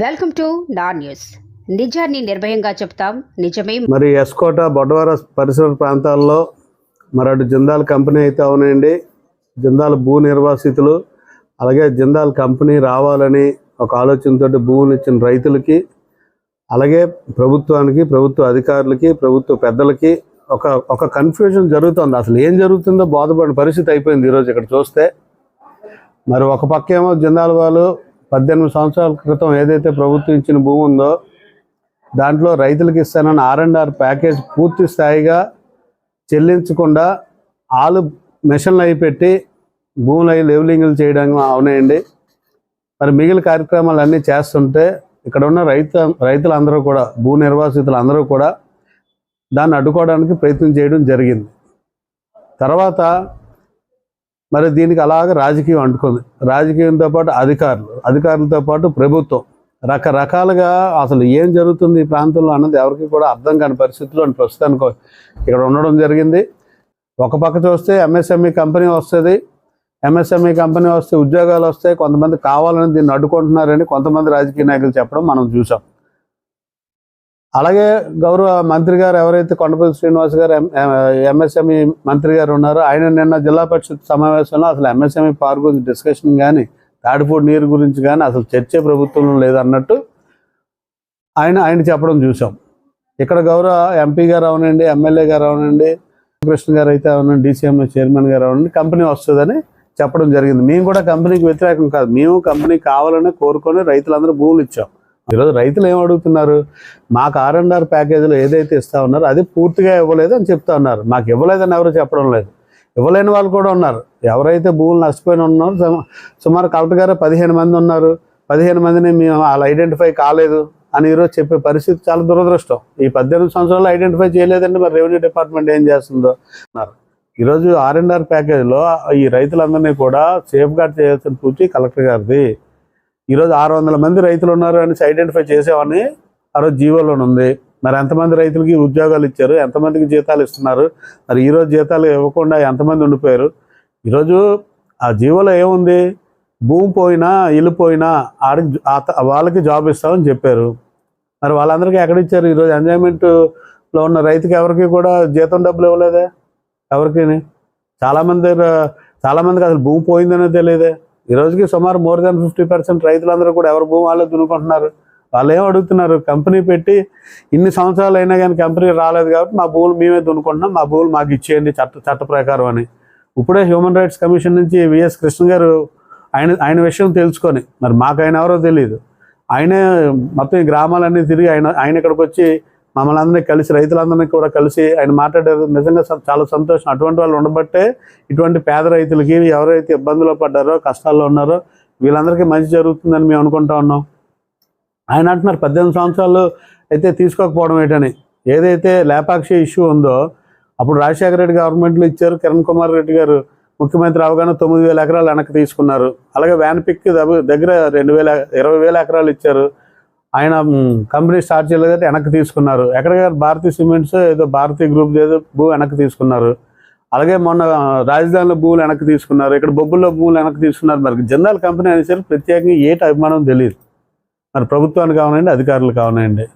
Welcome to నా news. నిజాన్ని నిర్భయంగా చెప్తాం. నిజమే. మరి ఎస్కోట బొడవర పరిసర ప్రాంతాల్లో మరి అటు జిందాల్ కంపెనీ అయితే అవునండి. జిందాల్ భూ నిర్వాసితులు అలాగే జిందాల్ కంపెనీ రావాలని ఒక ఆలోచనతో భూమిని ఇచ్చిన రైతులకి అలాగే ప్రభుత్వానికి ప్రభుత్వ అధికారులకి ప్రభుత్వ పెద్దలకి ఒక ఒక కన్ఫ్యూజన్ జరుగుతుంది. అసలు ఏం జరుగుతుందో బాధపడిన పరిస్థితి అయిపోయింది ఈరోజు ఇక్కడ చూస్తే. మరి ఒక పక్క ఏమో జిందాల్ వాళ్ళు పద్దెనిమిది సంవత్సరాల క్రితం ఏదైతే ప్రభుత్వం ఇచ్చిన భూమి ఉందో దాంట్లో రైతులకు ఇస్తానన్న ఆర్ అండ్ ఆర్ ప్యాకేజ్ పూర్తి స్థాయిగా చెల్లించకుండా ఆలు మిషన్లు అవి పెట్టి భూములు అవి లెవలింగ్లు చేయడం అవునాయండి. మరి మిగిలిన కార్యక్రమాలు అన్నీ చేస్తుంటే ఇక్కడ ఉన్న రైతు రైతులందరూ కూడా భూ నిర్వాసితులు అందరూ కూడా దాన్ని అడ్డుకోవడానికి ప్రయత్నం చేయడం జరిగింది. తర్వాత మరి దీనికి అలాగ రాజకీయం అంటుకుంది. రాజకీయంతో పాటు అధికారులు అధికారులతో పాటు ప్రభుత్వం. రకరకాలుగా అసలు ఏం జరుగుతుంది ఈ ప్రాంతంలో అన్నది ఎవరికి కూడా అర్థం కాని పరిస్థితుల్లో ప్రస్తుతానికి ఇక్కడ ఉండడం జరిగింది. ఒక పక్క చూస్తే ఎంఎస్ఎంఈ కంపెనీ వస్తుంది. ఎంఎస్ఎంఈ కంపెనీ వస్తే ఉద్యోగాలు వస్తే కొంతమంది కావాలని దీన్ని అడ్డుకుంటున్నారని కొంతమంది రాజకీయ నాయకులు చెప్పడం మనం చూసాం. అలాగే గౌరవ మంత్రి గారు ఎవరైతే కొండపల్లి శ్రీనివాస్ గారు ఎంఎస్ఎంఈ మంత్రి గారు ఉన్నారో ఆయన నిన్న జిల్లా పరిషత్ సమావేశంలో అసలు ఎంఎస్ఎంఈ పార్క్ గురించి డిస్కషన్ కానీ తాడిపూడి నీరు గురించి కానీ అసలు చర్చే ప్రభుత్వంలో లేదన్నట్టు ఆయన ఆయన చెప్పడం చూసాం ఇక్కడ గౌరవ ఎంపీ గారు అవనండి ఎమ్మెల్యే గారు అవనండి కృష్ణ గారు అయితే అవనండి డీసీఎం చైర్మన్ గారు అవనండి కంపెనీ వస్తుందని చెప్పడం జరిగింది. మేము కూడా కంపెనీకి వ్యతిరేకం కాదు. మేము కంపెనీ కావాలని కోరుకొని రైతులందరూ భూములు ఇచ్చాం. ఈరోజు రైతులు ఏం అడుగుతున్నారు? మాకు ఆర్ అండ్ ఆర్ ప్యాకేజీలో ఏదైతే ఇస్తా ఉన్నారో అది పూర్తిగా ఇవ్వలేదు అని చెప్తా ఉన్నారు. మాకు ఇవ్వలేదని ఎవరు చెప్పడం లేదు. ఇవ్వలేని వాళ్ళు కూడా ఉన్నారు. ఎవరైతే భూములు నష్టపోయిన ఉన్నారో సుమ- సుమారు కలెక్టర్ గారు పదిహేను మంది ఉన్నారు. పదిహేను మందిని మేము వాళ్ళు ఐడెంటిఫై కాలేదు అని ఈరోజు చెప్పే పరిస్థితి చాలా దురదృష్టం. ఈ పద్దెనిమిది సంవత్సరాలు ఐడెంటిఫై చేయలేదంటే మరి రెవెన్యూ డిపార్ట్మెంట్ ఏం చేస్తుందో? అన్నారు ఈరోజు ఆర్ అండ్ ఆర్ ప్యాకేజీలో ఈ రైతులందరినీ కూడా సేఫ్ గార్డ్ చేయాల్సిన పూర్తి కలెక్టర్ గారిది. ఈరోజు ఆరు వందల మంది రైతులు ఉన్నారు అనేసి ఐడెంటిఫై చేసేవాడిని. ఆ రోజు జీవోలో ఉంది. మరి ఎంతమంది రైతులకి ఉద్యోగాలు ఇచ్చారు? ఎంతమందికి జీతాలు ఇస్తున్నారు? మరి ఈరోజు జీతాలు ఇవ్వకుండా ఎంతమంది ఉండిపోయారు? ఈరోజు ఆ జీవోలో ఏముంది? భూమి పోయినా ఇల్లు పోయినా ఆడికి వాళ్ళకి జాబ్ ఇస్తామని చెప్పారు. మరి వాళ్ళందరికీ ఎక్కడ ఇచ్చారు? ఈరోజు ఎంజాయ్మెంట్లో ఉన్న రైతుకి ఎవరికి కూడా జీతం డబ్బులు ఇవ్వలేదే? ఎవరికి చాలామంది దగ్గర చాలామందికి అసలు భూమి పోయిందనే తెలియదే. ఈ రోజుకి సుమారు మోర్ దాన్ ఫిఫ్టీ పర్సెంట్ రైతులందరూ కూడా ఎవరు భూమి దున్నుకుంటున్నారు. వాళ్ళు ఏం అడుగుతున్నారు? కంపెనీ పెట్టి ఇన్ని సంవత్సరాలు అయినా కానీ కంపెనీ రాలేదు కాబట్టి మా భూములు మేమే దున్నుకుంటున్నాం మా భూములు మాకు ఇచ్చేయండి చట్ట చట్ట ప్రకారం అని. ఇప్పుడే హ్యూమన్ రైట్స్ కమిషన్ నుంచి విఎస్ కృష్ణ గారు ఆయన ఆయన విషయం తెలుసుకొని మరి మాకు ఆయన ఎవరో తెలియదు ఆయనే మొత్తం ఈ గ్రామాలన్నీ తిరిగి ఆయన ఆయన ఇక్కడికి వచ్చి మమ్మల్ని అందరినీ కలిసి రైతులందరినీ కూడా కలిసి ఆయన మాట్లాడారు. నిజంగా చాలా సంతోషం. అటువంటి వాళ్ళు ఉండబట్టే ఇటువంటి పేద రైతులకి ఎవరైతే ఇబ్బందులు పడ్డారో కష్టాల్లో ఉన్నారో వీళ్ళందరికీ మంచి జరుగుతుందని మేము అనుకుంటా ఉన్నాం. ఆయన అంటున్నారు పద్దెనిమిది సంవత్సరాలు అయితే తీసుకోకపోవడం ఏంటని. ఏదైతే లేపాక్షి ఇష్యూ ఉందో అప్పుడు రాజశేఖర రెడ్డి గవర్నమెంట్లో ఇచ్చారు. కిరణ్ కుమార్ రెడ్డి గారు ముఖ్యమంత్రి అవగానే తొమ్మిది వేల ఎకరాలు వెనక్కి తీసుకున్నారు. అలాగే వ్యాన్ పిక్ దగ్గర రెండు వేల ఇరవై వేల ఎకరాలు ఇచ్చారు. ఆయన కంపెనీ స్టార్ట్ చేయలేదు వెనక్కి తీసుకున్నారు. ఎక్కడ భారతీ సిమెంట్స్ ఏదో భారతీయ గ్రూప్ ఏదో భూ వెనక్కి తీసుకున్నారు. అలాగే మొన్న రాజధానిలో భూములు వెనక్కి తీసుకున్నారు. ఇక్కడ బొబ్బుల్లో భూములు వెనక్కి తీసుకున్నారు. మరి జనరల్ కంపెనీ అనేసరికి ప్రత్యేకంగా ఏటి అభిమానం తెలియదు. మరి ప్రభుత్వానికి కావనండి అధికారులు కావనండి.